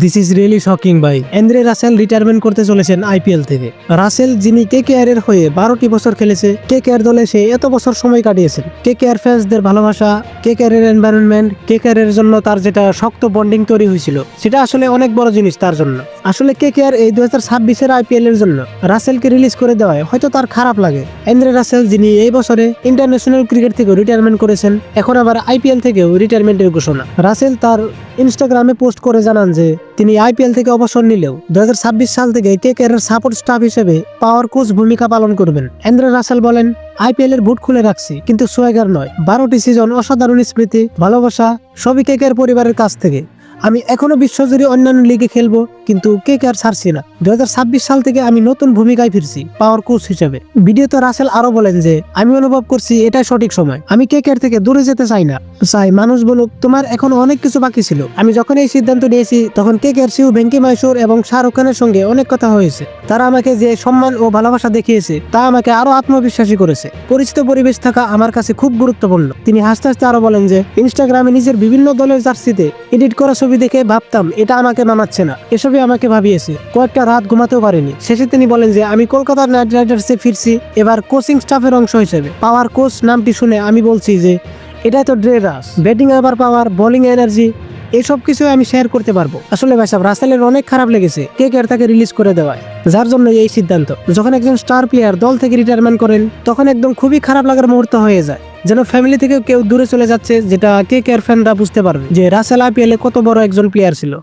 This is really shocking ভাই। এন্দ্রে Russell retirement করতে চলেছেন আইপিএল থেকে। রাসেল, যিনি কে কে এর হয়ে বারোটি বছর খেলেছে কে কে আর দলে সে এত বছর সময় কাটিয়েছেন। কে কে আর ফ্যান্সদের ভালোবাসা কে কে এর এনভায়রনমেন্ট কে কে এর জন্য তার যেটা শক্ত বন্ডিং তৈরি হয়েছিল, সেটা আসলে অনেক বড় জিনিস তার জন্য। আসলে কে কে আর এই দু হাজার ছাব্বিশের আইপিএল এর জন্য রাসেলকে রিলিজ করে দেওয়ায় হয়তো তার খারাপ লাগে। এন্দ্রে রাসেল, যিনি এই বছরে ইন্টারন্যাশনাল ক্রিকেট থেকে রিটায়ারমেন্ট করেছেন, এখন আবার আইপিএল থেকেও রিটায়ারমেন্টের ঘোষণা। রাসেল তার ইনস্টাগ্রামে পোস্ট করে জানান যে, তিনি আইপিএল থেকে অবসর নিলেও দুই হাজার ছাব্বিশ সাল থেকে টেক এর সাপোর্ট স্টাফ হিসেবে পাওয়ার কোচ ভূমিকা পালন করবেন। এন্দ্র রাসেল বলেন, আইপিএল এর বুট খুলে রাখছি, কিন্তু সোয়াগার নয়। বারোটি সিজন অসাধারণ স্মৃতি, ভালোবাসা, সবই কেকের পরিবারের কাছ থেকে। আমি এখনও বিশ্বজুড়ে অন্যান্য লিগে খেলব কিন্তু কে কে আর ছাড়ছি না। দুই হাজার ছাব্বিশ সাল থেকে আমি নতুন ভূমিকায় ফিরছি পাওয়ার কোচ হিসেবে। ভিডিওতে রাসেল আরও বলেন যে, আমি অনুভব করছি এটাই সঠিক সময়। আমি কে কেয়ার থেকে দূরে যেতে চাই না। চাই মানুষ বলুক, তোমার এখন অনেক কিছু বাকি ছিল। আমি যখন এই সিদ্ধান্ত নিয়েছি, তখন K K R CEO Venky Mysore এবং শাহরুখ খানের সঙ্গে অনেক কথা হয়েছে। তারা আমাকে যে সম্মান ও ভালোবাসা দেখিয়েছে, তা আমাকে আরও আত্মবিশ্বাসী করেছে। পরিচিত পরিবেশ থাকা আমার কাছে খুব গুরুত্বপূর্ণ। তিনি হাসতে হাসতে আরও বলেন যে, ইনস্টাগ্রামে নিজের বিভিন্ন দলের জার্সিতে এডিট করা ছবি দেখে ভাবতাম, এটা আমাকে মানাচ্ছে না। এসবই আমাকে ভাবিয়েছে। কয়েকটা রাত ঘুমাতেও পারিনি। শেষে তিনি বলেন যে, আমি কলকাতার নাইট রাইডার্সে ফিরছি, এবার কোচিং স্টাফের অংশ হিসেবে। পাওয়ার কোচ নামটি শুনে আমি বলছি যে, এটাই তো ড্রে রাস ব্যাটিং এবার পাওয়ার, বোলিং এনার্জি এইসব কিছু আমি শেয়ার করতে পারব। আসলে ভাই সাহেব, রাসেলের অনেক খারাপ লেগেছে। কে কে তাকে রিলিজ করে দেওয়ায়? যার জন্য এই সিদ্ধান্ত। যখন একজন স্টার প্লেয়ার দল থেকে রিটায়ারমেন্ট করেন, তখন একদম খুবই খারাপ লাগার মুহূর্ত হয়ে যায়। যেন ফ্যামিলি থেকে কেউ দূরে চলে যাচ্ছে, যেটা কে কেয়ার ফ্যানরা বুঝতে পারবে যে, রাসেল আইপিএলে কত বড় একজন প্লেয়ার ছিল।